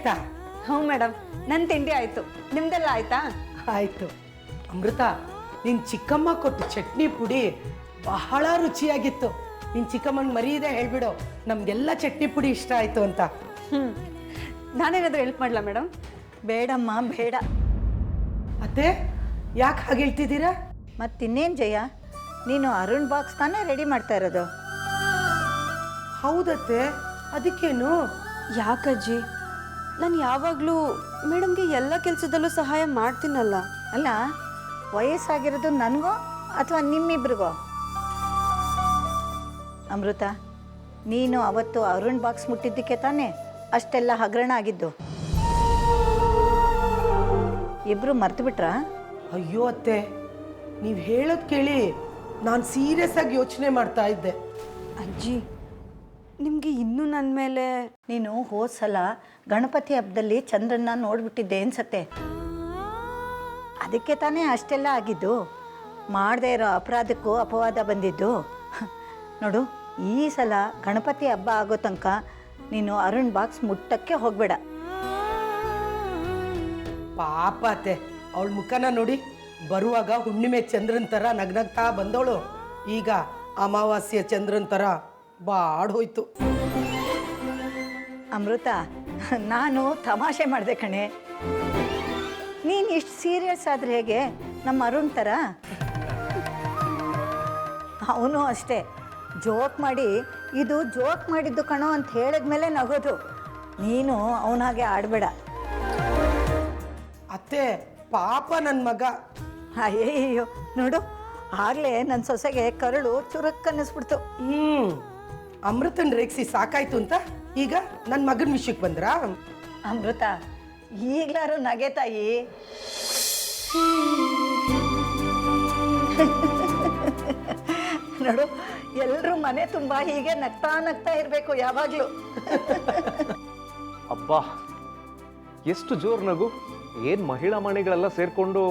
ಆಯ್ತಾ? ಹ್ಞೂ ಮೇಡಮ್. ನನ್ನ ತಿಂಡಿ ಆಯಿತು. ನಿಮ್ದೆಲ್ಲ ಆಯ್ತಾ? ಆಯಿತು. ಅಮೃತ ನಿನ್ನ ಚಿಕ್ಕಮ್ಮ ಕೊಟ್ಟು ಚಟ್ನಿ ಪುಡಿ ಬಹಳ ರುಚಿಯಾಗಿತ್ತು. ನಿನ್ನ ಚಿಕ್ಕಮ್ಮನ ಮರೀದೆ ಹೇಳ್ಬಿಡು. ನಮಗೆಲ್ಲ ಚಟ್ನಿ ಪುಡಿ ಇಷ್ಟ ಆಯಿತು ಅಂತ. ಹ್ಞೂ ನಾನೇನಾದರೂ ಹೆಲ್ಪ್ ಮಾಡಲ ಮೇಡಮ್? ಬೇಡಮ್ಮ ಬೇಡ. ಅತ್ತೆ ಯಾಕೆ ಹಾಗೆ ಹೇಳ್ತಿದ್ದೀರಾ? ಮತ್ತಿನ್ನೇನು ಜಯ? ನೀನು ಅರುಣ್ ಬಾಕ್ಸ್ ತಾನೇ ರೆಡಿ ಮಾಡ್ತಾ ಇರೋದು. ಹೌದತ್ತೆ. ಅದಕ್ಕೇನು? ಯಾಕಜ್ಜಿ? ನಾನು ಯಾವಾಗಲೂ ಮೇಡಮ್ಗೆ ಎಲ್ಲ ಕೆಲಸದಲ್ಲೂ ಸಹಾಯ ಮಾಡ್ತೀನಲ್ಲ. ಅಲ್ಲ ವಯಸ್ಸಾಗಿರೋದು ನನಗೋ ಅಥವಾ ನಿಮ್ಮಿಬ್ರಿಗೋ? ಅಮೃತ ನೀನು ಅವತ್ತು ಅರುಣ್ ಬಾಕ್ಸ್ ಮುಟ್ಟಿದ್ದಕ್ಕೆ ತಾನೇ ಅಷ್ಟೆಲ್ಲ ಹಗರಣ ಆಗಿದ್ದು? ಇಬ್ರು ಮರ್ತು ಬಿಟ್ರಾ ಅಯ್ಯೋ ಅತ್ತೆ ನೀವು ಹೇಳೋದು ಕೇಳಿ ನಾನು ಸೀರಿಯಸ್ ಆಗಿ ಯೋಚನೆ ಮಾಡ್ತಾ ಇದ್ದೆ. ಅಜ್ಜಿ ನಿಮಗೆ ಇನ್ನೂ ನನ್ನ ಮೇಲೆ ನೀನು ಹೋದ ಸಲ ಗಣಪತಿ ಹಬ್ಬದಲ್ಲಿ ಚಂದ್ರನ್ನ ನೋಡ್ಬಿಟ್ಟಿದ್ದೆ ಅನ್ಸತ್ತೆ. ಅದಕ್ಕೆ ತಾನೇ ಅಷ್ಟೆಲ್ಲ ಆಗಿದ್ದು. ಮಾಡದೇ ಇರೋ ಅಪರಾಧಕ್ಕೂ ಅಪವಾದ ಬಂದಿದ್ದು. ನೋಡು ಈ ಸಲ ಗಣಪತಿ ಹಬ್ಬ ಆಗೋ ತನಕ ನೀನು ಅರುಣ್ ಬಾಕ್ಸ್ ಮುಟ್ಟಕ್ಕೆ ಹೋಗಬೇಡ. ಪಾಪತೆ ಅವಳ ಮುಖನ ನೋಡಿ ಬರುವಾಗ ಹುಣ್ಣಿಮೆ ಚಂದ್ರನ್ ಥರ ನಗ್ನಗ್ತಾ ಬಂದವಳು. ಈಗ ಅಮಾವಾಸ್ಯ ಚಂದ್ರನ್ ಥರ ಬಾಡ್ ಹೋಯ್ತು ಅಮೃತ ನಾನು ತಮಾಷೆ ಮಾಡಿದೆ ಕಣೆ. ನೀನು ಇಷ್ಟು ಸೀರಿಯಸ್ ಆದ್ರೆ ಹೇಗೆ? ನಮ್ಮ ಅರುಣ್ ಥರ ಅವನು ಅಷ್ಟೇ. ಜೋಕ್ ಮಾಡಿ ಇದು ಜೋಕ್ ಮಾಡಿದ್ದು ಕಣೋ ಅಂತ ಹೇಳಿದ್ಮೇಲೆ ನಗೋದು. ನೀನು ಅವನಾಗೆ ಆಡಬೇಡ. ಅತ್ತೆ ಪಾಪ ನನ್ನ ಮಗ. ಅಯ್ಯಯ್ಯೋ ನೋಡು ಆಗಲೇ ನನ್ನ ಸೊಸೆಗೆ ಕರಳು ಚುರುಕ್ ಅನ್ನಿಸ್ಬಿಡ್ತು. ಹ್ಮ್. ಅಮೃತನ್ ರೇಗಿಸಿ ಸಾಕಾಯ್ತು ಅಂತ ಈಗ ನನ್ನ ಮಗನ ವಿಷಯಕ್ಕೆ ಬಂದ್ರಾ? ಅಮೃತ ಈಗ್ಲಾರು ನಗೆ ತಾಯಿ. ನೋಡು ಎಲ್ಲರೂ ಮನೆ ತುಂಬಾ ಹೀಗೆ ನಗ್ತಾ ನಗ್ತಾ ಇರಬೇಕು ಯಾವಾಗಲೂ. ಅಬ್ಬಾ ಎಷ್ಟು ಜೋರ್ ನಗು. ಏನ್ ಮಹಿಳಾ ಮಣಿಗಳೆಲ್ಲ ಸೇರ್ಕೊಂಡು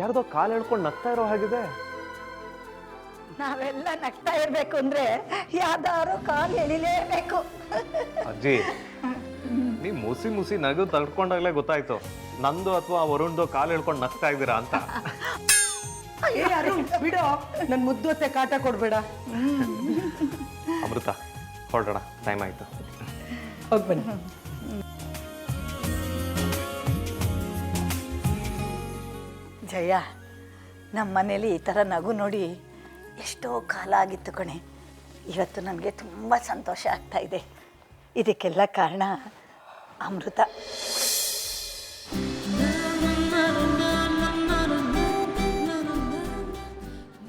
ಯಾರ್ದೋ ಕಾಲು ಎಳ್ಕೊಂಡು ನಗ್ತಾ ಇರೋ ಹಾಗಿದೆ. ನಾವೆಲ್ಲ ನಗ್ತಾ ಇರಬೇಕು ಅಂದ್ರೆ ಯಾವ್ದಾರು ಕಾಲು ಎಳಿಲೇಬೇಕು. ಅಜ್ಜಿ ನೀ ಮುಸಿ ಮುಸಿ ನಗು ತಡ್ಕೊಂಡಾಗ್ಲೇ ಗೊತ್ತಾಯ್ತು. ನಂದು ಅಥವಾ ವರುಣ್ದು ಕಾಲು ಎಳ್ಕೊಂಡು ನಗ್ತಾ ಇದ್ದೀರಾ ಅಂತ. ಏ ಅರುಣ್ ಬಿಡೋ. ನನ್ನ ಮುದ್ದೊತ್ತೆ ಕಾಟ ಕೊಡ್ಬೇಡ. ಅಮೃತ ಹೊರಡೋಣ. ಟೈಮ್ ಆಯ್ತು. ಹೋಗ್ ಬನ್ನಿ ಜಯ ನಮ್ಮ ಮನೇಲಿ ಈ ಥರ ನಗು ನೋಡಿ ಎಷ್ಟೋ ಕಾಲ ಆಗಿತ್ತು ಕಣೆ. ಇವತ್ತು ನನಗೆ ತುಂಬ ಸಂತೋಷ ಆಗ್ತಾ ಇದೆ. ಇದಕ್ಕೆಲ್ಲ ಕಾರಣ ಅಮೃತ.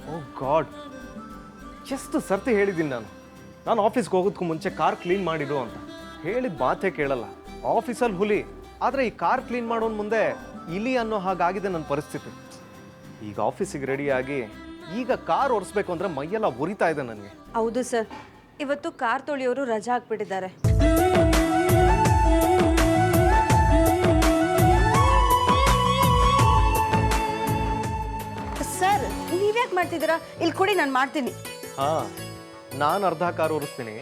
ಓ ಗಾಡ್ ಎಷ್ಟು ಸರ್ತಿ ಹೇಳಿದ್ದೀನಿ ನಾನು. ನಾನು ಆಫೀಸ್ಗೆ ಹೋಗೋದಕ್ಕೂ ಮುಂಚೆ ಕಾರ್ ಕ್ಲೀನ್ ಮಾಡಿಡು ಅಂತ. ಹೇಳಿದ ಮಾತೇ ಕೇಳಲ್ಲ. ಆಫೀಸಲ್ಲಿ ಹುಲಿ. ಆದರೆ ಈ ಕಾರ್ ಕ್ಲೀನ್ ಮಾಡೋನ್ ಮುಂದೆ ಇಲಿ ಅನ್ನೋ ಹಾಗಾಗಿದೆ ನನ್ನ ಪರಿಸ್ಥಿತಿ. ಈಗ ಆಫೀಸಿಗೆ ರೆಡಿಯಾಗಿ ಈಗ ಕಾರ್ ಓಡಿಸ್ಬೇಕು ಅಂದ್ರೆ ಮೈಯೆಲ್ಲ ಉರಿತಾ ಇದೆ ನನಗೆ. ಹೌದು ಸರ್. ಇವತ್ತು ಕಾರ್ ತೊಳೆಯೋರು ರಜಾ ಹಾಕ್ಬಿಟ್ಟಿದ್ದಾರೆ ಸರ್ ನೀವ್ಯಾಕೆ ಮಾಡ್ತಿದ್ದೀರಾ? ಇಲ್ಲಿ ಕೊಡಿ ನಾನು ಮಾಡ್ತೀನಿ. ಹಾ ನಾನು ಅರ್ಧ ಕಾರ್ ಓಡಿಸ್ತೀನಿ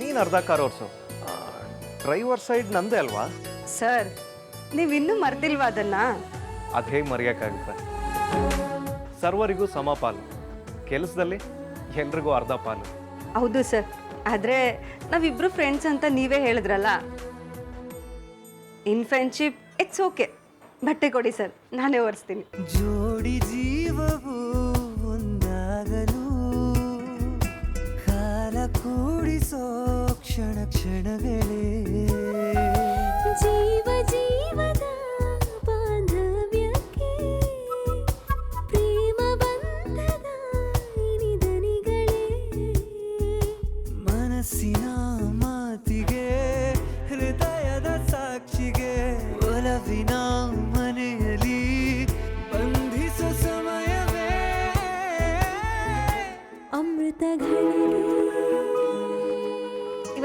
ನೀನು ಅರ್ಧ ಕಾರ್ ಓಡಿಸು ಡ್ರೈವರ್ ಸೈಡ್ ನಂದೇ ಅಲ್ವಾ? ಸರ್ ನೀವಿನ್ನೂ ಮರೆತಿಲ್ವಾ ಮರ್ತಿಲ್ವಾ ಅದನ್ನ? ಅದು ಹೇಗೆ ಮರೆಯೋಕ್ಕಾಗುತ್ತೆ ಸರ್ವರಿಗೂ ಸಮ ಪಾಲು. ಕೆಲಸದಲ್ಲಿ ಎಲ್ರಿಗೂ ಅರ್ಧ ಪಾಲು. ಹೌದು ಸರ್. ಆದರೆ ನಾವಿಬ್ರು ಫ್ರೆಂಡ್ಸ್ ಅಂತ ನೀವೇ ಹೇಳಿದ್ರಲ್ಲ. ಇನ್ ಫ್ರೆಂಡ್ಶಿಪ್ ಇಟ್ಸ್ ಓಕೆ ಬಟ್ಟೆ ಕೊಡಿ ಸರ್. ನಾನೇ ಒರೆಸ್ತೀನಿ. ಜೋಡಿ ಜೀವವು ಒಂದಾಗಲು. ಕಾಲ ಕೂಡಿಸೋ ಕ್ಷಣ ಕ್ಷಣಗಳೇ. ಜೀವ ಜೀವದ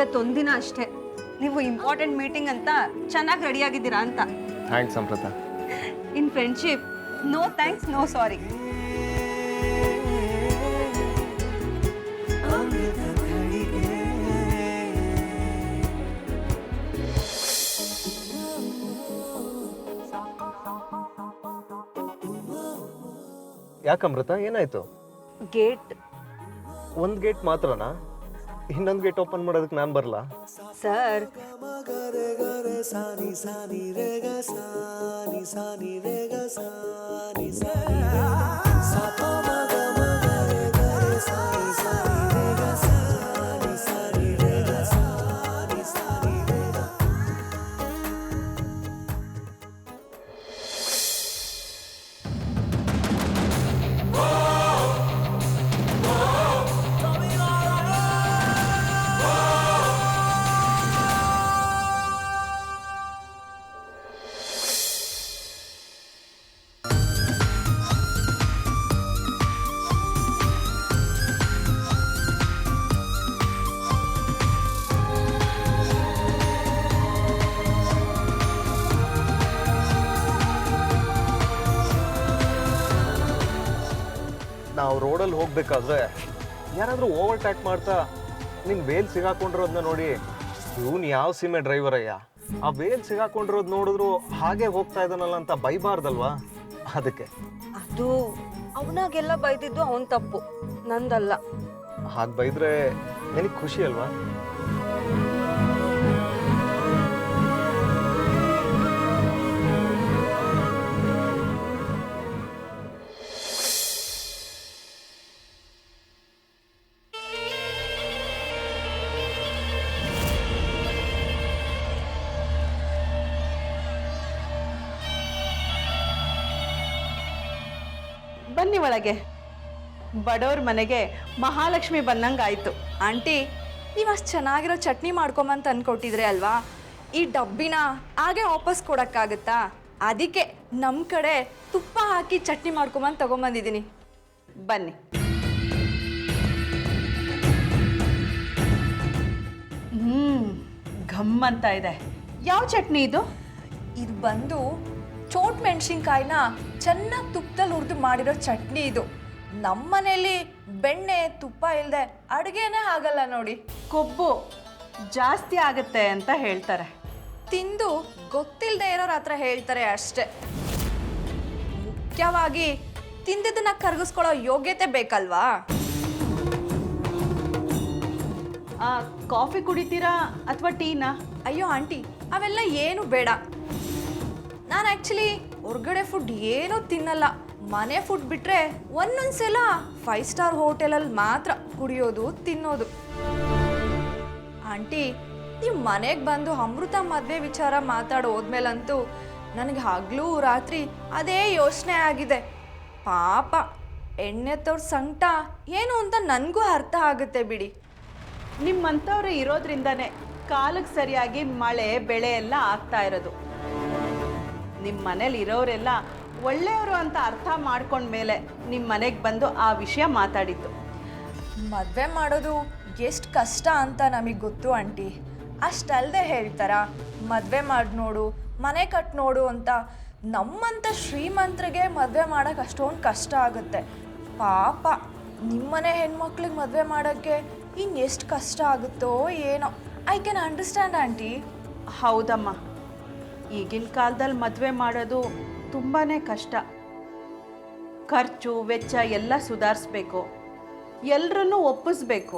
ಇವತ್ತೊಂದಿನ ಅಷ್ಟೇ. ನೀವು ಇಂಪಾರ್ಟೆಂಟ್ ಮೀಟಿಂಗ್ ಅಂತ ಚೆನ್ನಾಗಿ ರೆಡಿ ಆಗಿದ್ದೀರಾ ಅಂತ. Thanks Amrita in friendship no thanks no sorry ಯಾಕೆ ಅಮೃತ ಏನಾಯ್ತು? ಗೇಟ್ ಒಂದು ಗೇಟ್ ಮಾತ್ರನಾ? ಇನ್ನೊಂದು ಗೇಟ್ ಓಪನ್ ಮಾಡೋದಕ್ಕೆ ನಾನು ಬರಲ್ಲ ಸರ್. ನಾವು ರೋಡಲ್ಲಿ ಹೋಗ್ಬೇಕಾದ್ರೆ ಯಾರಾದರೂ ಓವರ್ಟ್ಯಾಕ್ ಮಾಡ್ತಾ ನಿನ್ ವೇಲ್ ಸಿಗಾಕೊಂಡಿರೋದನ್ನ ನೋಡಿ. ಇವನು ಯಾವ ಸೀಮೆ ಡ್ರೈವರ್ ಅಯ್ಯ? ಆ ವೇಲ್ ಸಿಗಾಕೊಂಡಿರೋದು ನೋಡಿದ್ರು ಹಾಗೆ ಹೋಗ್ತಾ ಇದ್ದಾನಲ್ಲ ಅಂತ ಬೈಬಾರ್ದಲ್ವಾ? ಅದಕ್ಕೆ. ಅದು ಅವನಾಗೆಲ್ಲ ಬೈದಿದ್ದು ಅವನ ತಪ್ಪು. ನಂದಲ್ಲ. ಹಾಗೆ ಬೈದ್ರೆ ನಿನಗೆ ಖುಷಿ ಅಲ್ವಾ? ಒಳಗೆ. ಬಡವ್ರ ಮನೆಗೆ ಮಹಾಲಕ್ಷ್ಮಿ ಬಂದಂಗಾಯ್ತು. ಆಂಟಿ, ನೀವು ಅಷ್ಟು ಚೆನ್ನಾಗಿರೋ ಚಟ್ನಿ ಮಾಡ್ಕೊಂಬಂತ ಅನ್ಕೊಟ್ಟಿದ್ರೆ ಅಲ್ವಾ? ಈ ಡಬ್ಬಿನ ಹಾಗೆ ವಾಪಸ್ ಕೊಡೋಕ್ಕಾಗತ್ತಾ? ಅದಕ್ಕೆ ನಮ್ಮ ಕಡೆ ತುಪ್ಪ ಹಾಕಿ ಚಟ್ನಿ ಮಾಡ್ಕೊಂಬಂದು ತಗೊಂಬಂದಿದ್ದೀನಿ. ಬನ್ನಿ. ಹ್ಮ್, ಘಮ್ ಅಂತ ಇದೆ. ಯಾವ ಚಟ್ನಿ ಇದು? ಇದು ಬಂದು ಚೋಟ್ ಮೆಣಸಿನ್ಕಾಯಿನ ಚೆನ್ನಾಗಿ ತುಪ್ಪದಲ್ಲಿ ಹುರಿದು ಮಾಡಿರೋ ಚಟ್ನಿ ಇದು. ನಮ್ಮ ಮನೇಲಿ ಬೆಣ್ಣೆ ತುಪ್ಪ ಇಲ್ಲದೆ ಅಡುಗೆನೇ ಆಗಲ್ಲ ನೋಡಿ. ಕೊಬ್ಬು ಜಾಸ್ತಿ ಆಗುತ್ತೆ ಅಂತ ಹೇಳ್ತಾರೆ. ತಿಂದು ಗೊತ್ತಿಲ್ಲದೆ ಇರೋರ ಹತ್ರ ಹೇಳ್ತಾರೆ ಅಷ್ಟೆ. ಮುಖ್ಯವಾಗಿ ತಿಂದಿದ್ದನ್ನ ಕರಗಿಸ್ಕೊಳ್ಳೋ ಯೋಗ್ಯತೆ ಬೇಕಲ್ವಾ? ಕಾಫಿ ಕುಡಿತೀರಾ ಅಥವಾ ಟೀನಾ? ಅಯ್ಯೋ ಆಂಟಿ ಅವೆಲ್ಲ ಏನು ಬೇಡ. ನಾನು ಆ್ಯಕ್ಚುಲಿ ಹೊರ್ಗಡೆ ಫುಡ್ ಏನೂ ತಿನ್ನಲ್ಲ. ಮನೆ ಫುಡ್ ಬಿಟ್ಟರೆ ಒಂದೊಂದ್ಸಲ ಫೈವ್ ಸ್ಟಾರ್ ಹೋಟೆಲಲ್ಲಿ ಮಾತ್ರ ಕುಡಿಯೋದು, ತಿನ್ನೋದು. ಆಂಟಿ, ನೀವು ಮನೆಗೆ ಬಂದು ಅಮೃತ ಮದುವೆ ವಿಚಾರ ಮಾತಾಡೋ ಹೋದ್ಮೇಲಂತೂ ನನಗೆ ಹಗಲು ರಾತ್ರಿ ಅದೇ ಯೋಚನೆ ಆಗಿದೆ. ಪಾಪ, ಎಣ್ಣೆ ತೋರ್ ಸಂಕಟ ಏನು ಅಂತ ನನಗೂ ಅರ್ಥ ಆಗುತ್ತೆ ಬಿಡಿ. ನಿಮ್ಮಂಥವ್ರು ಇರೋದ್ರಿಂದನೇ ಕಾಲಕ್ಕೆ ಸರಿಯಾಗಿ ಮಳೆ, ಬೆಳೆ ಎಲ್ಲ ಆಗ್ತಾ ಇರೋದು. ನಿಮ್ಮ ಮನೇಲಿ ಇರೋರೆಲ್ಲ ಒಳ್ಳೆಯವರು ಅಂತ ಅರ್ಥ ಮಾಡ್ಕೊಂಡ್ಮೇಲೆ ನಿಮ್ಮ ಮನೆಗೆ ಬಂದು ಆ ವಿಷಯ ಮಾತಾಡಿದ್ದು. ಮದುವೆ ಮಾಡೋದು ಎಷ್ಟು ಕಷ್ಟ ಅಂತ ನಮಗೆ ಗೊತ್ತು ಆಂಟಿ. ಅಷ್ಟಲ್ಲದೆ ಹೇಳ್ತಾರ ಮದುವೆ ಮಾಡಿ ನೋಡು ಮನೆ ಕಟ್ ನೋಡು ಅಂತ ನಮ್ಮಂಥ ಶ್ರೀಮಂತರಿಗೆ ಮದುವೆ ಮಾಡೋಕೆ ಅಷ್ಟೊಂದು ಕಷ್ಟ ಆಗುತ್ತೆ. ಪಾಪ ನಿಮ್ಮನೆ ಹೆಣ್ಮಕ್ಳಿಗೆ ಮದುವೆ ಮಾಡೋಕ್ಕೆ ಇನ್ನು ಎಷ್ಟು ಕಷ್ಟ ಆಗುತ್ತೋ ಏನೋ. I can understand aunty. ಹೌದಮ್ಮ. ಈಗಿನ ಕಾಲದಲ್ಲಿ ಮದುವೆ ಮಾಡೋದು ತುಂಬಾ ಕಷ್ಟ. ಖರ್ಚು, ವೆಚ್ಚ ಎಲ್ಲ ಸುಧಾರಿಸ್ಬೇಕು. ಎಲ್ಲರನ್ನೂ ಒಪ್ಪಿಸ್ಬೇಕು.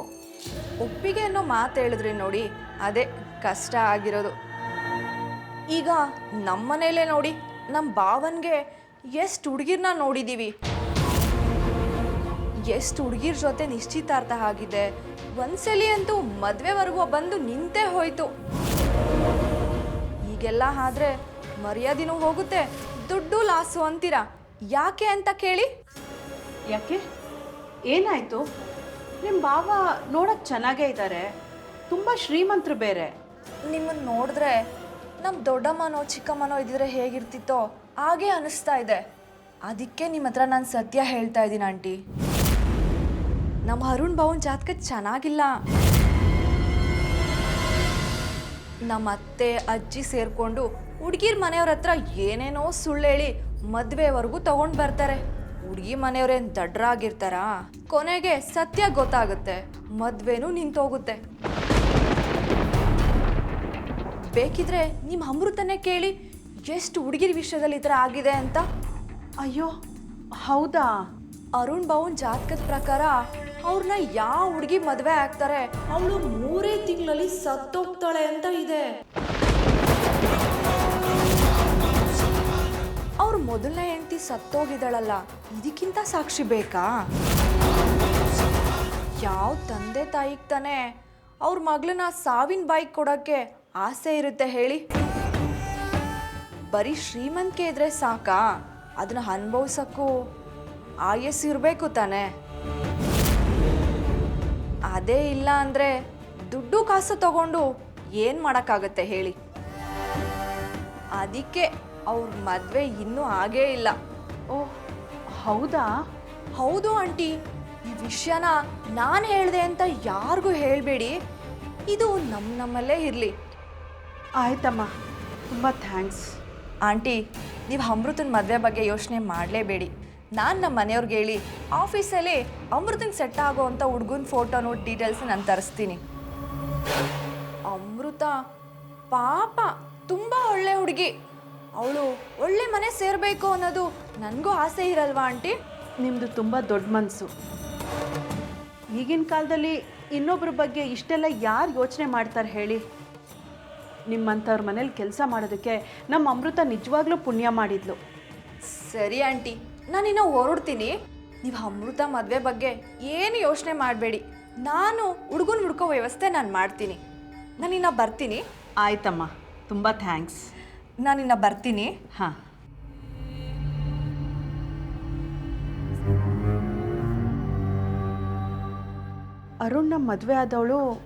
ಒಪ್ಪಿಗೆ ಅನ್ನೋ ಮಾತು ಹೇಳಿದ್ರಿ ನೋಡಿ, ಅದೇ ಕಷ್ಟ ಆಗಿರೋದು. ಈಗ ನಮ್ಮನೇಲೆ ನೋಡಿ ನಮ್ಮ ಭಾವನ್ಗೆ ಎಷ್ಟು ಹುಡುಗಿರ್ನ ನೋಡಿದ್ದೀವಿ ಎಷ್ಟು ಹುಡುಗಿರ ಜೊತೆ ನಿಶ್ಚಿತಾರ್ಥ ಆಗಿದೆ. ಒಂದ್ಸಲಿ ಅಂತೂ ಮದುವೆವರೆಗೂ ಬಂದು ನಿಂತೇ ಹೋಯ್ತು. ಈಗೆಲ್ಲ ಆದ್ರೆ ಮರ್ಯಾದಿನೂ ಹೋಗುತ್ತೆ ದುಡ್ಡು ಲಾಸು ಅಂತೀರಾ? ಯಾಕೆ ಅಂತ ಕೇಳಿ? ಯಾಕೆ? ಏನಾಯ್ತು? ನಿಮ್ಮ ಬಾವ ನೋಡಕ್ ಚೆನ್ನಾಗೇ ಇದ್ದಾರೆ ತುಂಬಾ ಶ್ರೀಮಂತರು ಬೇರೆ. ನಿಮ್ಮನ್ನ ನೋಡಿದ್ರೆ ನಮ್ಮ ದೊಡ್ಡಮ್ಮನೋ ಚಿಕ್ಕಮ್ಮನೋ ಇದ್ದಿದ್ರೆ ಹೇಗಿರ್ತಿತ್ತೋ ಹಾಗೆ ಅನಿಸ್ತಾ ಇದೆ. ಅದಕ್ಕೆ ನಿಮ್ಮ ಹತ್ರ ನಾನು ಸತ್ಯ ಹೇಳ್ತಾ ಇದ್ದೀನಿ ಆಂಟಿ. ನಮ್ಮ ಅರುಣ್ ಭವನ್ ಜಾತಕ ಚೆನ್ನಾಗಿಲ್ಲ. ನಮ್ಮ ಅತ್ತೆ ಅಜ್ಜಿ ಸೇರಿಕೊಂಡು ಹುಡುಗಿರ್ ಮನೆಯವ್ರ ಹತ್ರ ಏನೇನೋ ಸುಳ್ಳು ಹೇಳಿ ಮದುವೆವರೆಗೂ ತಗೊಂಡು ಬರ್ತಾರೆ. ಹುಡುಗಿ ಮನೆಯವ್ರೇನು ದಡ್ರಾಗಿರ್ತಾರಾ? ಕೊನೆಗೆ ಸತ್ಯ ಗೊತ್ತಾಗುತ್ತೆ. ಮದುವೆನೂ ನಿಂತೋಗುತ್ತೆ. ಬೇಕಿದ್ರೆ ನಿಮ್ಮ ಅಮೃತನೇ ಕೇಳಿ ಎಷ್ಟು ಹುಡುಗಿರ ವಿಷಯದಲ್ಲಿ ಈ ಥರ ಆಗಿದೆ ಅಂತ? ಅಯ್ಯೋ ಹೌದಾ? ಅರುಣ್ ಭವನ್ ಜಾತಕದ ಪ್ರಕಾರ ಅವ್ರನ್ನ ಯಾವ ಹುಡುಗಿ ಮದುವೆ ಆಗ್ತಾರೆ? ಅವಳು ಮೂರೇ ತಿಂಗಳಲ್ಲಿ ಸತ್ತೋಗ್ತಾಳೆ ಅಂತ ಇದೆ. ಅವ್ರ ಮೊದಲನೇ ಹೆಂಡತಿ ಸತ್ತೋಗಿದ್ದಾಳಲ್ಲ, ಇದಕ್ಕಿಂತ ಸಾಕ್ಷಿ ಬೇಕಾ? ಯಾವ ತಂದೆ ತಾಯಿಗೆ ತಾನೇ ಅವ್ರ ಮಗಳನ್ನ ಸಾವಿನ ಬಾಯಿಗೆ ಕೊಡೋಕ್ಕೆ ಆಸೆ ಇರುತ್ತೆ ಹೇಳಿ. ಬರೀ ಶ್ರೀಮಂತಿಕೆ ಇದ್ರೆ ಸಾಕಾ? ಅದನ್ನ ಅನುಭವಿಸೋಕ್ಕೂ ಆಯಸ್ಸು ಇರಬೇಕು ತಾನೆ. ಅದೇ ಇಲ್ಲ ಅಂದರೆ ದುಡ್ಡು ಕಾಸು ತಗೊಂಡು ಏನು ಮಾಡೋಕ್ಕಾಗತ್ತೆ ಹೇಳಿ. ಅದಕ್ಕೆ ಅವ್ರ ಮದುವೆ ಇನ್ನೂ ಆಗೇ ಇಲ್ಲ. ಓಹ್ ಹೌದಾ? ಹೌದು ಆಂಟಿ. ಈ ವಿಷಯನ ನಾನು ಹೇಳಿದೆ ಅಂತ ಯಾರಿಗೂ ಹೇಳಬೇಡಿ. ಇದು ನಮ್ಮ ನಮ್ಮಲ್ಲೇ ಇರಲಿ. ಆಯ್ತಮ್ಮ ತುಂಬ ಥ್ಯಾಂಕ್ಸ್. ಆಂಟಿ ನೀವು ಅಮೃತನ ಮದುವೆ ಬಗ್ಗೆ ಯೋಚನೆ ಮಾಡಲೇಬೇಡಿ. ನಾನು ನಮ್ಮ ಮನೆಯವ್ರಿಗೆ ಹೇಳಿ ಆಫೀಸಲ್ಲಿ ಅಮೃತನ್ ಸೆಟ್ ಆಗೋ ಅಂಥ ಹುಡುಗನ ಫೋಟೋ ನೋಡಿ ಡೀಟೇಲ್ಸ್ ನಾನು ತರಿಸ್ತೀನಿ. ಅಮೃತ? ಪಾಪ ತುಂಬ ಒಳ್ಳೆ ಹುಡುಗಿ. ಅವಳು ಒಳ್ಳೆ ಮನೆ ಸೇರಬೇಕು ಅನ್ನೋದು ನನಗೂ ಆಸೆ ಇರಲ್ವಾ ಆಂಟಿ? ನಿಮ್ಮದು ತುಂಬ ದೊಡ್ಡ ಮನಸ್ಸು ಈಗಿನ ಕಾಲದಲ್ಲಿ ಇನ್ನೊಬ್ಬರ ಬಗ್ಗೆ ಇಷ್ಟೆಲ್ಲ ಯಾರು ಯೋಚನೆ ಮಾಡ್ತಾರೆ ಹೇಳಿ? ನಿಮ್ಮಂಥವ್ರ ಮನೇಲಿ ಕೆಲಸ ಮಾಡೋದಕ್ಕೆ ನಮ್ಮ ಅಮೃತ ನಿಜವಾಗ್ಲೂ ಪುಣ್ಯ ಮಾಡಿದ್ಲು. ಸರಿ ಆಂಟಿ. ನಾನಿನ್ನ ಹೊರಡ್ತೀನಿ. ನೀವು ಅಮೃತ ಮದುವೆ ಬಗ್ಗೆ ಏನು ಯೋಚನೆ ಮಾಡಬೇಡಿ. ನಾನು ಹುಡುಗನ ಹುಡ್ಕೋ ವ್ಯವಸ್ಥೆ ನಾನು ಮಾಡ್ತೀನಿ. ನಾನಿನ್ನ ಬರ್ತೀನಿ. ಆಯ್ತಮ್ಮ. ತುಂಬ ಥ್ಯಾಂಕ್ಸ್. ನಾನಿನ್ನ ಬರ್ತೀನಿ. ಹಾಂ. ಅರುಣ್ನ ಮದುವೆ ಆದವಳು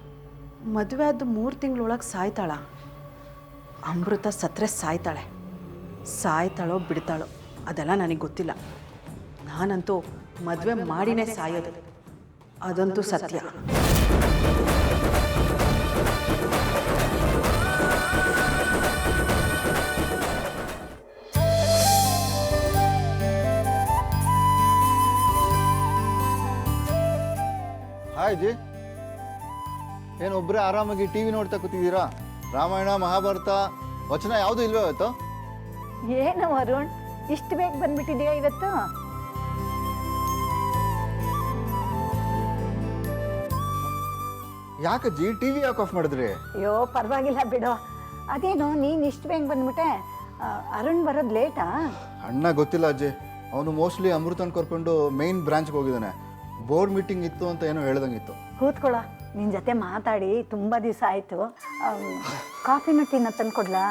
ಮದುವೆ ಆದ ಮೂರು ತಿಂಗಳೊಳಗೆ ಸಾಯ್ತಾಳ. ಅಮೃತ ಸತ್ರೆ ಸಾಯ್ತಾಳೆ. ಸಾಯ್ತಾಳೋ ಬಿಡ್ತಾಳೋ. ಅದೆಲ್ಲ ನನಗೆ ಗೊತ್ತಿಲ್ಲ. ನಾನಂತೂ ಮದುವೆ ಮಾಡಿನೇ ಸಾಯೋದು. ಅದಂತೂ ಸತ್ಯ. ಹಾಯ್ ಜಿ ಏನು ಒಬ್ಬರೇ ಆರಾಮಾಗಿ ಟಿ ವಿ ನೋಡ್ತಾ ಕೂತಿದ್ದೀರಾ? ರಾಮಾಯಣ ಮಹಾಭಾರತ ವಚನ ಯಾವುದೂ ಇಲ್ವೇ ಇವತ್ತು? ಏನು ವರುಣ್ ಇಷ್ಟು ಬೇಗ ಬಂದ್ಬಿಟ್ಟಿದೆಯಾ ಇವತ್ತು? ಯಾಕಜ್ಜಿ ಟಿ ವಿ ಯಾಕೆ ಆಫ್ ಮಾಡಿದ್ರಿ? ಅಯ್ಯೋ ಪರವಾಗಿಲ್ಲ ಬಿಡು. ಅದೇನು ನೀನು ಇಷ್ಟು ಬೇಗ ಬಂದ್ಬಿಟ್ಟೆ? ಆ, ಅರುಣ್ ಬರೋದು ಲೇಟಾ? ಅಣ್ಣ ಗೊತ್ತಿಲ್ಲ ಅಜ್ಜಿ. ಅವನು ಮೋಸ್ಟ್ಲಿ ಅಮೃತನ್ ಕರ್ಕೊಂಡು ಮೇನ್ ಬ್ರಾಂಚ್ಗೆ ಹೋಗಿದ್ದಾನೆ. ಬೋರ್ಡ್ ಮೀಟಿಂಗ್ ಇತ್ತು ಅಂತ ಏನೋ ಹೇಳ್ದಂಗಿತ್ತು. ಕೂತ್ಕೊಳ ನಿನ್ನ ಜೊತೆ ಮಾತಾಡಿ ತುಂಬ ದಿವಸ ಆಯಿತು. ಕಾಫಿನೂ ಟೀನ ತಂದ್ಕೊಡ್ಲಾ?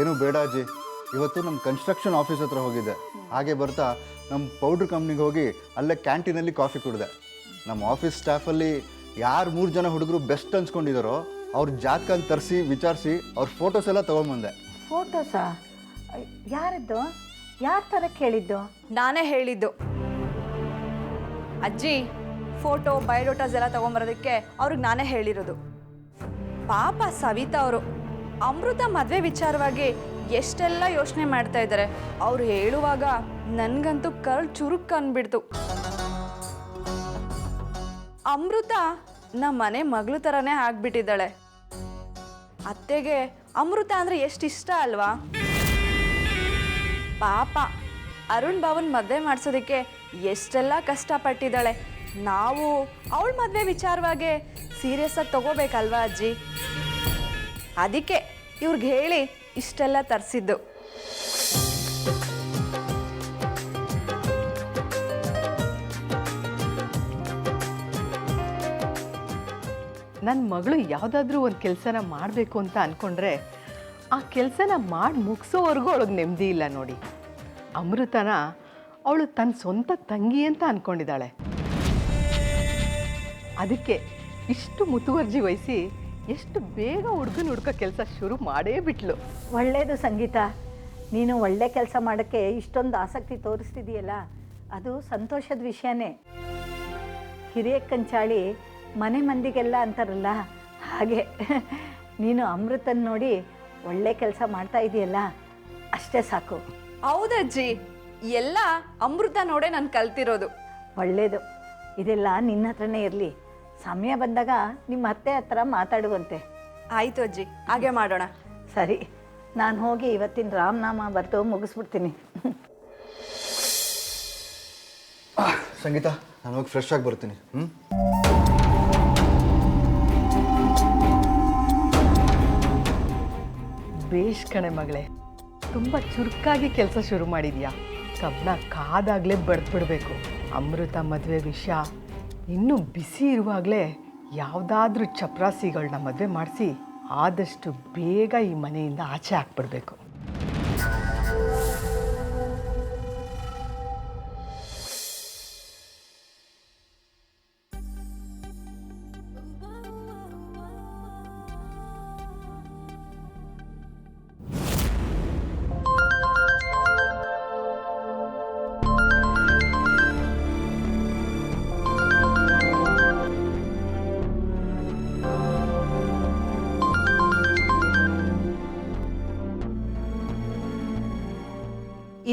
ಏನು ಬೇಡ ಅಜ್ಜಿ. ಇವತ್ತು ನಮ್ಮ ಕನ್ಸ್ಟ್ರಕ್ಷನ್ ಆಫೀಸ್ ಹತ್ರ ಹೋಗಿದ್ದೆ. ಹಾಗೆ ಬರ್ತಾ ನಮ್ಮ ಪೌಡ್ರ್ ಕಂಪ್ನಿಗೆ ಹೋಗಿ ಅಲ್ಲೇ ಕ್ಯಾಂಟೀನಲ್ಲಿ ಕಾಫಿ ಕುಡಿದೆ. ನಮ್ಮ ಆಫೀಸ್ ಸ್ಟಾಫಲ್ಲಿ ಯಾರು ಮೂರು ಜನ ಹುಡುಗರು ಬೆಸ್ಟ್ ಅನ್ಸ್ಕೊಂಡಿದಾರೋ ಅವ್ರ ಜಾತಕನ ತರಿಸಿ ವಿಚಾರಿಸಿ ಅವ್ರ ಫೋಟೋಸ್ ಎಲ್ಲ ತೊಗೊಂಬಂದೆ. ಫೋಟೋಸಾ ಯಾರದ್ದು? ಯಾರ ಥರ ಕೇಳಿದ್ದು? ನಾನೇ ಹೇಳಿದ್ದು. ಅಜ್ಜಿ ಫೋಟೋ ಬಯೋಡೋಟಾಸ್ ಎಲ್ಲ ತೊಗೊಂಬರೋದಕ್ಕೆ ಅವ್ರಿಗೆ ನಾನೇ ಹೇಳಿರೋದು. ಪಾಪ ಸವಿತಾ ಅವರು. ಅಮೃತ ಮದುವೆ ವಿಚಾರವಾಗಿ ಎಷ್ಟೆಲ್ಲ ಯೋಚನೆ ಮಾಡ್ತಾ ಇದ್ದಾರೆ. ಅವ್ರು ಹೇಳುವಾಗ ನನಗಂತೂ ಕರ್ಲ್ ಚುರುಕ್ ಅನ್ಬಿಡ್ತು. ಅಮೃತ ನಮ್ಮ ಮನೆ ಮಗಳು ಥರನೇ ಆಗ್ಬಿಟ್ಟಿದ್ದಾಳೆ. ಅತ್ತೆಗೆ ಅಮೃತ ಅಂದರೆ ಎಷ್ಟು ಇಷ್ಟ ಅಲ್ವಾ? ಪಾಪ, ಅರುಣ್ ಭವನ್ ಮದುವೆ ಮಾಡಿಸೋದಕ್ಕೆ ಎಷ್ಟೆಲ್ಲ ಕಷ್ಟಪಟ್ಟಿದ್ದಾಳೆ. ನಾವು ಅವಳ ಮದುವೆ ವಿಚಾರವಾಗಿ ಸೀರಿಯಸ್ ಆಗಿ ತಗೋಬೇಕಲ್ವಾ ಅಜ್ಜಿ? ಅದಕ್ಕೆ ಇವ್ರಿಗೆ ಹೇಳಿ ಇಷ್ಟೆಲ್ಲ ತರಿಸಿದ್ದು. ನನ್ನ ಮಗಳು ಯಾವುದಾದ್ರೂ ಒಂದು ಕೆಲಸನ ಮಾಡಬೇಕು ಅಂತ ಅಂದ್ಕೊಂಡ್ರೆ ಆ ಕೆಲಸನ ಮಾಡಿ ಮುಗಿಸೋವರೆಗೂ ಅವಳಿಗೆ ನೆಮ್ಮದಿ ಇಲ್ಲ ನೋಡಿ. ಅಮೃತನ ಅವಳು ತನ್ನ ಸ್ವಂತ ತಂಗಿ ಅಂತ ಅಂದ್ಕೊಂಡಿದ್ದಾಳೆ ಅದಕ್ಕೆ ಇಷ್ಟು ಮುತುವರ್ಜಿ ವಹಿಸಿ ಎಷ್ಟು ಬೇಗ ಹುಡುಗನ ಹುಡ್ಕೋ ಕೆಲಸ ಶುರು ಮಾಡೇ ಬಿಟ್ಲು. ಒಳ್ಳೆಯದು ಸಂಗೀತ. ನೀನು ಒಳ್ಳೆ ಕೆಲಸ ಮಾಡೋಕ್ಕೆ ಇಷ್ಟೊಂದು ಆಸಕ್ತಿ ತೋರಿಸ್ತಿದೆಯಲ್ಲ? ಅದು ಸಂತೋಷದ ವಿಷಯನೇ. ಹಿರಿಯ ಕಂಚಾಳಿ ಮನೆ ಮಂದಿಗೆಲ್ಲ ಅಂತಾರಲ್ಲ? ಹಾಗೆ. ನೀನು ಅಮೃತನ್ ನೋಡಿ ಒಳ್ಳೆ ಕೆಲಸ ಮಾಡ್ತಾ ಇದೆಯಲ್ಲ? ಅಷ್ಟೇ ಸಾಕು. ಹೌದಜ್ಜಿ. ಎಲ್ಲ ಅಮೃತ ನೋಡೇ ನಾನು ಕಲ್ತಿರೋದು. ಒಳ್ಳೇದು. ಇದೆಲ್ಲ ನಿನ್ನ ಹತ್ರನೇ ಇರಲಿ. ಸಮಯ ಬಂದಾಗ ನಿಮ್ಮ ಅತ್ತೆ ಹತ್ರ ಮಾತಾಡುವಂತೆ. ಆಯ್ತು ಅಜ್ಜಿ ಹಾಗೆ ಮಾಡೋಣ. ಸರಿ ನಾನು ಹೋಗಿ ಇವತ್ತಿನ ರಾಮನಾಮ ಬರೆದು ಮುಗಿಸ್ಬಿಡ್ತೀನಿ. ಸಂಗೀತ ನಾನು ಹೋಗಿ ಫ್ರೆಶ್ ಆಗಿ ಬರ್ತೀನಿ ಹ್ಞೂ ಬೇಷ್ ಕಣೆ ಮಗಳೇ ತುಂಬ ಚುರುಕಾಗಿ ಕೆಲಸ ಶುರು ಮಾಡಿದ್ಯಾ? ಕಬ್ಬನ ಕಾದಾಗಲೇ ಬಡ್ದ್ಬಿಡ್ಬೇಕು ಅಮೃತ ಮದುವೆ ವಿಷಯ. ಇನ್ನೂ ಬಿಸಿ ಇರುವಾಗಲೇ ಯಾವುದಾದ್ರೂ ಚಪ್ರಾಸಿಗಳನ್ನ ಮದುವೆ ಮಾಡಿಸಿ ಆದಷ್ಟು ಬೇಗ ಈ ಮನೆಯಿಂದ ಆಚೆ ಹಾಕ್ಬಿಡ್ಬೇಕು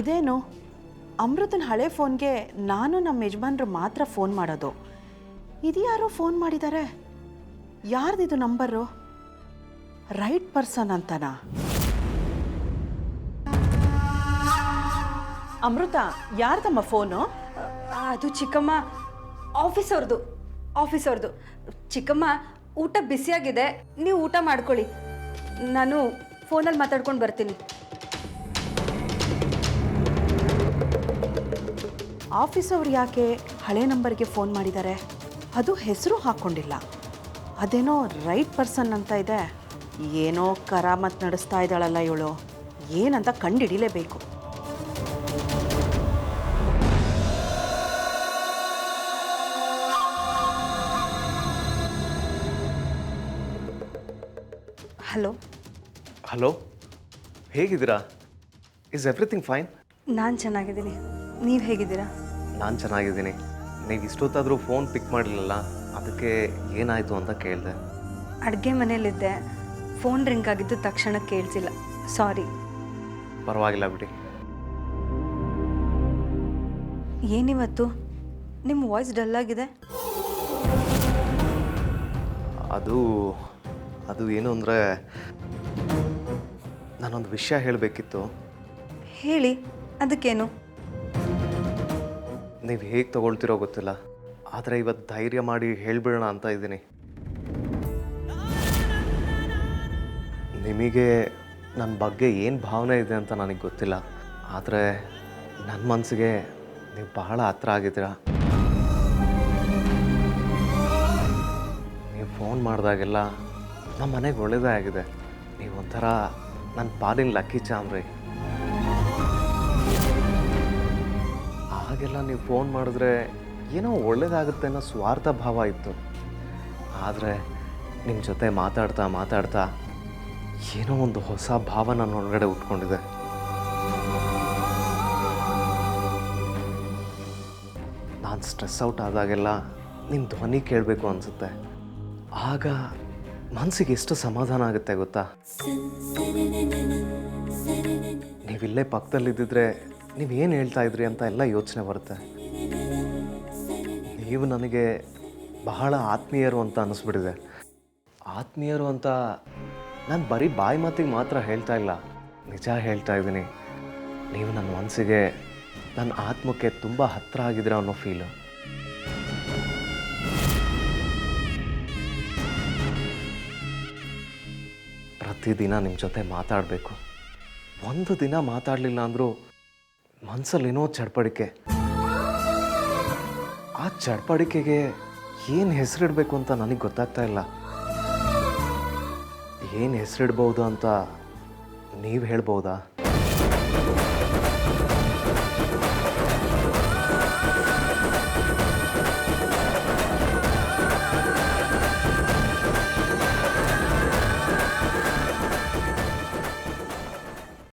ಇದೇನು? ಅಮೃತನ ಹಳೆ ಫೋನ್ಗೆ ನಾನು ನಮ್ಮ ಯಜಮಾನ್ರು ಮಾತ್ರ ಫೋನ್ ಮಾಡೋದು. ಇದು ಯಾರೋ ಫೋನ್ ಮಾಡಿದ್ದಾರೆ ಯಾರ್ದಿದು ನಂಬರು? ರೈಟ್ ಪರ್ಸನ್ ಅಂತನಾ? ಅಮೃತ, ಯಾರ್ದಮ್ಮ ಫೋನು? ಅದು ಚಿಕ್ಕಮ್ಮ ಆಫೀಸ್ ಅವ್ರದ್ದು ಆಫೀಸ್ ಅವ್ರದ್ದು ಚಿಕ್ಕಮ್ಮ, ಊಟ ಬಿಸಿಯಾಗಿದೆ. ನೀವು ಊಟ ಮಾಡ್ಕೊಳ್ಳಿ. ನಾನು ಫೋನಲ್ಲಿ ಮಾತಾಡ್ಕೊಂಡು ಬರ್ತೀನಿ. ಆಫೀಸ್ ಅವ್ರು ಯಾಕೆ ಹಳೆ ನಂಬರ್ಗೆ ಫೋನ್ ಮಾಡಿದ್ದಾರೆ? ಅದು ಹೆಸರು ಹಾಕ್ಕೊಂಡಿಲ್ಲ ಅದೇನೋ ರೈಟ್ ಪರ್ಸನ್ ಅಂತ ಇದೆ. ಏನೋ ಕರಾಮತ್ ನಡೆಸ್ತಾ ಇದ್ದಾಳಲ್ಲ ಇವಳು. ಏನಂತ ಕಂಡುಹಿಡಿಲೇಬೇಕು ಹಲೋ? ಹಲೋ? ಹೇಗಿದ್ದೀರಾ? ಇಸ್ ಎವ್ರಿಥಿಂಗ್ ಫೈನ್ ನಾನು ಚೆನ್ನಾಗಿದ್ದೀನಿ. ನೀವು ಹೇಗಿದ್ದೀರಾ? ನಾನು ಚೆನ್ನಾಗಿದ್ದೀನಿ. ನೀವು ಇಷ್ಟೊತ್ತಾದರೂ ಫೋನ್ ಪಿಕ್ ಮಾಡಲಿಲ್ಲ ಅದಕ್ಕೆ ಏನಾಯಿತು ಅಂತ ಕೇಳಿದೆ. ಅಡುಗೆ ಮನೇಲಿದ್ದೆ ಫೋನ್ ರಿಂಗ್ ಆಗಿದ್ದು ತಕ್ಷಣ ಕೇಳಿಸಿಲ್ಲ. ಸಾರಿ ಪರವಾಗಿಲ್ಲ ಬಿಡಿ. ಏನಿವತ್ತು? ನಿಮ್ಮ ವಾಯ್ಸ್ ಡಲ್ ಆಗಿದೆ. ಅದು ಅದು ಏನು ಅಂದರೆ ನಾನೊಂದು ವಿಷಯ ಹೇಳಬೇಕಿತ್ತು. ಹೇಳಿ ಅದಕ್ಕೇನು? ನೀವು ಹೇಗೆ ತಗೊಳ್ತಿರೋ ಗೊತ್ತಿಲ್ಲ. ಆದರೆ ಇವತ್ತು ಧೈರ್ಯ ಮಾಡಿ ಹೇಳಿಬಿಡೋಣ ಅಂತ ಇದ್ದೀನಿ. ನಿಮಗೆ ನನ್ನ ಬಗ್ಗೆ ಏನು ಭಾವನೆ ಇದೆ ಅಂತ ನನಗೆ ಗೊತ್ತಿಲ್ಲ. ಆದರೆ ನನ್ನ ಮನಸ್ಸಿಗೆ ನೀವು ಬಹಳ ಹತ್ರ ಆಗಿದ್ದೀರಾ. ನೀವು ಫೋನ್ ಮಾಡಿದಾಗೆಲ್ಲ ನಮ್ಮ ಮನೆಗೆ ಒಳ್ಳೆಯದೇ ಆಗಿದೆ. ನೀವು ಒಂಥರ ನನ್ನ ಪಾಲಿನ ಲಕ್ಕಿ ಚಾಮ್ರಿ. ಹಾಗೆಲ್ಲ ನೀವು ಫೋನ್ ಮಾಡಿದ್ರೆ ಏನೋ ಒಳ್ಳೇದಾಗುತ್ತೆ ಅನ್ನೋ ಸ್ವಾರ್ಥ ಭಾವ ಇತ್ತು. ಆದರೆ ನಿಮ್ಮ ಜೊತೆ ಮಾತಾಡ್ತಾ ಮಾತಾಡ್ತಾ ಏನೋ ಒಂದು ಹೊಸ ಭಾವ ನನ್ನ ಒಳಗಡೆ ಉಟ್ಕೊಂಡಿದೆ. ನಾನು ಸ್ಟ್ರೆಸ್ ಔಟ್ ಆದಾಗೆಲ್ಲ ನಿಮ್ಮ ಧ್ವನಿ ಕೇಳಬೇಕು ಅನಿಸುತ್ತೆ. ಆಗ ಮನಸ್ಸಿಗೆ ಎಷ್ಟು ಸಮಾಧಾನ ಆಗುತ್ತೆ ಗೊತ್ತಾ? ನೀವಿಲ್ಲೇ ಪಕ್ಕದಲ್ಲಿದ್ದಿದ್ರೆ ನೀವು ಏನು ಹೇಳ್ತಾ ಇದ್ರಿ ಅಂತ ಎಲ್ಲ ಯೋಚನೆ ಬರುತ್ತೆ. ನೀವು ನನಗೆ ಬಹಳ ಆತ್ಮೀಯರು ಅಂತ ಅನ್ನಿಸ್ಬಿಟ್ಟಿದೆ ಆತ್ಮೀಯರು ಅಂತ ನಾನು ಬರೀ ಬಾಯಿ ಮಾತಿಗೆ ಮಾತ್ರ ಹೇಳ್ತಾ ಇಲ್ಲ. ನಿಜ ಹೇಳ್ತಾ ಇದ್ದೀನಿ. ನೀವು ನನ್ನ ಮನಸ್ಸಿಗೆ ನನ್ನ ಆತ್ಮಕ್ಕೆ ತುಂಬ ಹತ್ತಿರ ಆಗಿದ್ರೆ ಅನ್ನೋ ಫೀಲು ಪ್ರತಿದಿನ ನಿಮ್ಮ ಜೊತೆ ಮಾತಾಡಬೇಕು. ಒಂದು ದಿನ ಮಾತಾಡಲಿಲ್ಲ ಅಂದರೂ ಮನಸ್ಸಲ್ಲೇನೋ ಚಡ್ಪಡಿಕೆ. ಆ ಚಡ್ಪಡಿಕೆಗೆ ಏನು ಹೆಸರಿಡಬೇಕು ಅಂತ ನನಗೆ ಗೊತ್ತಾಗ್ತಾ ಇಲ್ಲ. ಏನು ಹೆಸರಿಡ್ಬೋದು ಅಂತ ನೀವು ಹೇಳ್ಬೋದಾ?